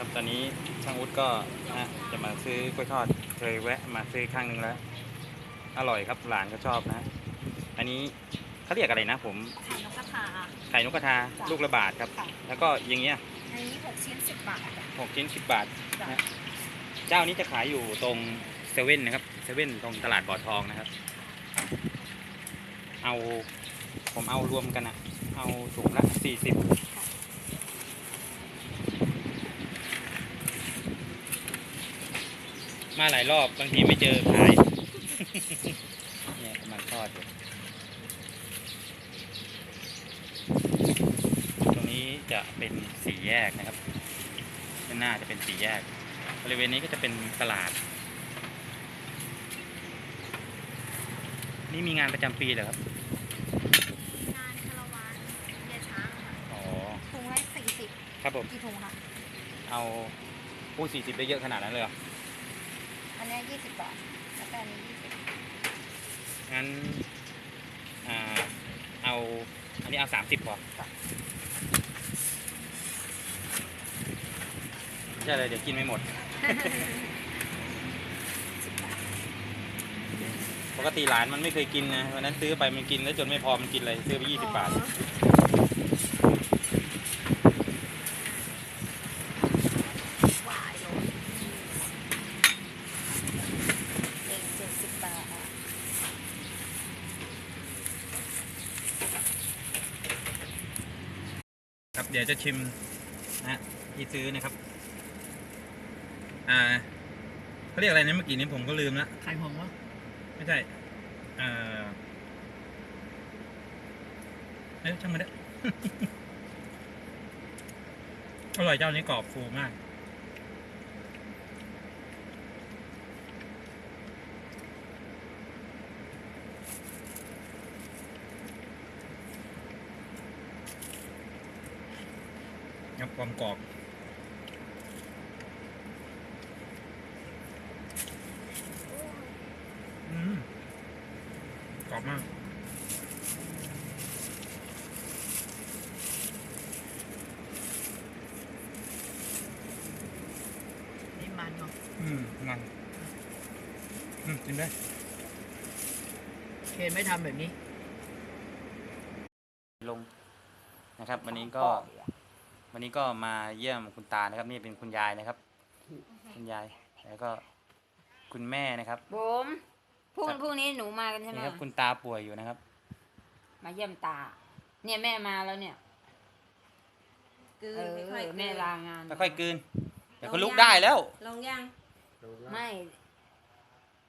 ครับตอนนี้ช่างอุดก็นะจะมาซื้อกล้วยทอดเคยแวะมาซื้อครั้งหนึ่งแล้ว อร่อยครับหลานก็ชอบนะ อันนี้เขาเรียกอะไรนะ ผมไข่นกกระทา ไข่นกกระทาจ้ะลูกละบาทครับ ค่ะ แล้วก็อย่างเงี้ยอันนี้หกชิ้นสิบบาทจ้ะ หกชิ้นสิบบาทจ้ะ นะเจ้านี้จะขายอยู่ตรงเซเว่นนะครับเซเว่นตรงตลาดบ่อทองนะครับ เอาผมเอารวมกันอะเอาถุงละสี่สิบ มาหลายรอบบางทีไม่เจอขายเนี่ยกำลังทอดอยู่ตรงนี้จะเป็นสี่แยกนะครับด้านหน้าจะเป็นสี่แยก บริเวณนี้ก็จะเป็นตลาด นี่มีงานประจำปีเหรอครับงานคาราวานเยช้างค่ะอ๋อถุงละสี่สิบครับผมกี่ถุงคะเอาผู้สี่สิบได้เยอะขนาดนั้นเลยเหรออันนี้ ยี่สิบบาทแล้วก็อันนี้ยี่สิบงั้นอ่าเอา อันนี้เอาสามสิบพอใช่เลยเดี๋ยวกินไม่หมดสิบบาทปกติหลานมันไม่เคยกินนะวันนั้นซื้อไปมันกินแล้วจนไม่พอมันกินเลยซื้อไปยี่สิบบาทหวายโลเองเจ็ดสิบบาท ครับ เดี๋ยวจะชิมนะฮะที่ซื้อนะครับ อ่าเขาเรียกอะไรนะเมื่อกี้นี้ผมก็ลืมละไข่หงส์วะไม่ใช่เอ่อเอ้ยช่างมันเถอะอร่อยเจ้านี้กรอบฟูมาก งับความกรอบอืมกรอบมากนี่มันเนาะอืมมันอืมกินได้เคนไม่ทำแบบนี้ ลงนะครับ วันนี้ก็ วันนี้ก็มาเยี่ยมคุณตานะครับ นี่เป็นคุณยายนะครับ คุณยายแล้วก็คุณแม่นะครับบุ๋มพรุ่งพรุ่งนี้หนูมากันใช่ไหมนี่ครับคุณตาป่วยอยู่นะครับ มาเยี่ยมตา เนี่ยแม่มาแล้วเนี่ยกืเอนอค่อยๆแม่กลืนลางานค่อยๆกลืนเดี๋ยวก็ลุกได้แล้ว ลงยัง ไม่